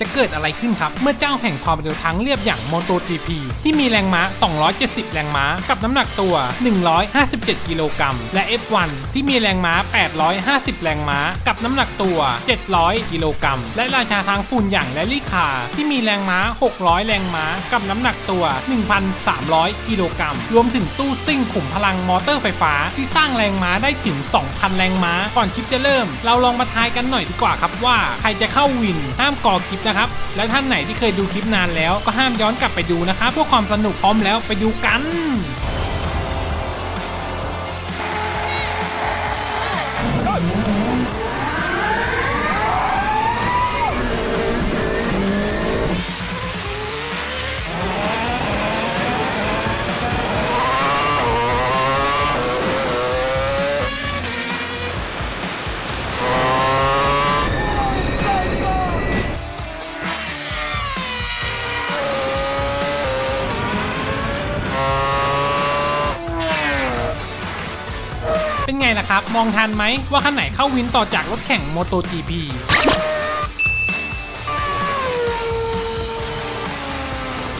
จะเกิดอะไรขึ้นครับ เมื่อเจ้าแห่งความเร็วทางเรียบอย่าง MotoGP ที่มีแรงม้า 270 แรงม้า กับน้ำหนักตัว 157 กิโลกรัม และ F1 ที่มีแรงม้า 850 แรงม้า กับน้ำหนักตัว 700 กิโลกรัม และราชาทางฝุ่นอย่างแรลลี่คาร์ที่มีแรงม้า 600 แรงม้า กับน้ำหนักตัว 1,300 กิโลกรัม รวมถึงตู้ซิ่งขุมพลังมอเตอร์ไฟฟ้า ที่สร้างแรงม้าได้ถึง 2,000 แรงม้า ก่อนคลิปจะเริ่ม เราลองมาทายกันหน่อยดีกว่าครับว่าใครจะเข้าวินห้ามก่อคลิปนะครับ และท่านไหนที่เคยดูคลิปนานแล้วก็ห้ามย้อนกลับไปดูนะครับเพื่อความสนุกพร้อมแล้วไปดูกัน เป็นไงล่ะครับ มองทันไหมว่าคันไหนเข้าวินต่อจากรถแข่ง MotoGP